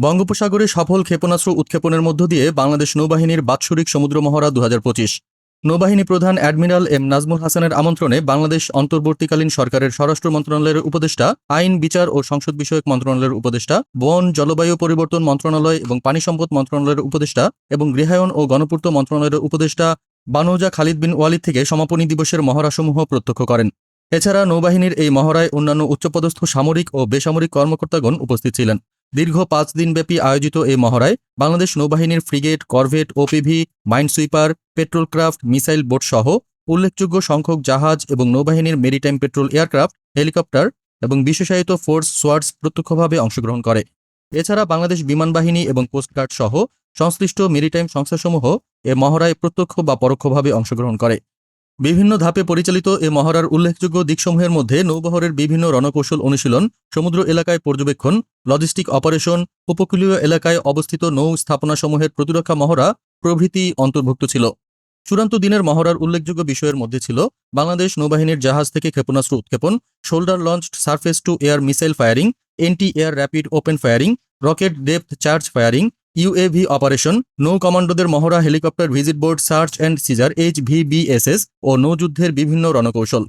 বঙ্গোপসাগরে সফল ক্ষেপণাস্ত্র উৎক্ষেপণের মধ্য দিয়ে বাংলাদেশ নৌবাহিনীর বাৎসরিক সমুদ্র মহড়া দু হাজার পঁচিশ। নৌবাহিনী প্রধান অ্যাডমিরাল এম নাজমুল হাসানের আমন্ত্রণে বাংলাদেশ অন্তর্বর্তীকালীন সরকারের স্বরাষ্ট্র মন্ত্রণালয়ের উপদেষ্টা, আইন, বিচার ও সংসদ বিষয়ক মন্ত্রণালয়ের উপদেষ্টা, বন, জলবায়ু পরিবর্তন মন্ত্রণালয় এবং পানি সম্পদ মন্ত্রণালয়ের উপদেষ্টা এবং গৃহায়ন ও গণপূর্ত মন্ত্রণালয়ের উপদেষ্টা বানৌজা খালিদ বিন ওয়ালিদ থেকে সমাপনী দিবসের মহড়াসমূহ প্রত্যক্ষ করেন। এছাড়া নৌবাহিনীর এই মহড়ায় অন্যান্য উচ্চপদস্থ সামরিক ও বেসামরিক কর্মকর্তাগণ উপস্থিত ছিলেন। দীর্ঘ পাঁচ দিনব্যাপী আয়োজিত এই মহড়ায় বাংলাদেশ নৌবাহিনীর frigate, corvette, OPV minesweeper patrol craft missile boat সহ উল্লেখযোগ্য সংখ্যক জাহাজ এবং নৌবাহিনীর মেরিটাইম পেট্রোল এয়ারক্রাফট, হেলিকপ্টার এবং বিশেষায়িত ফোর্স সোয়ার্ডস প্রত্যক্ষভাবে অংশগ্রহণ করে। এছাড়া বাংলাদেশ বিমান বাহিনী এবং কোস্টগার্ড সহ সংশ্লিষ্ট মেরিটাইম সংস্থাসমূহ এ মহড়ায় প্রত্যক্ষ বা পরোক্ষভাবে অংশগ্রহণ করে। বিভিন্ন ধাপে পরিচালিত এ মহড়ার উল্লেখযোগ্য দিকসমূহের মধ্যে নৌবহরের বিভিন্ন রণকৌশল অনুশীলন, সমুদ্র এলাকায় পর্যবেক্ষণ, লজিস্টিক অপারেশন, উপকূলীয় এলাকায় অবস্থিত নৌ স্থাপনাসমূহের প্রতিরক্ষা মহড়া প্রভৃতি অন্তর্ভুক্ত ছিল। চূড়ান্ত দিনের মহড়ার উল্লেখযোগ্য বিষয়ের মধ্যে ছিল বাংলাদেশ নৌবাহিনীর জাহাজ থেকে ক্ষেপণাস্ত্র উৎক্ষেপণ, shoulder launched surface to air missile firing anti air rapid open firing, rocket depth charge firing UAV operation, নৌ কমান্ডোদের মহড়া, helicopter visit board, search and seizure, H ও নৌযুদ্ধের বিভিন্ন রণকৌশল।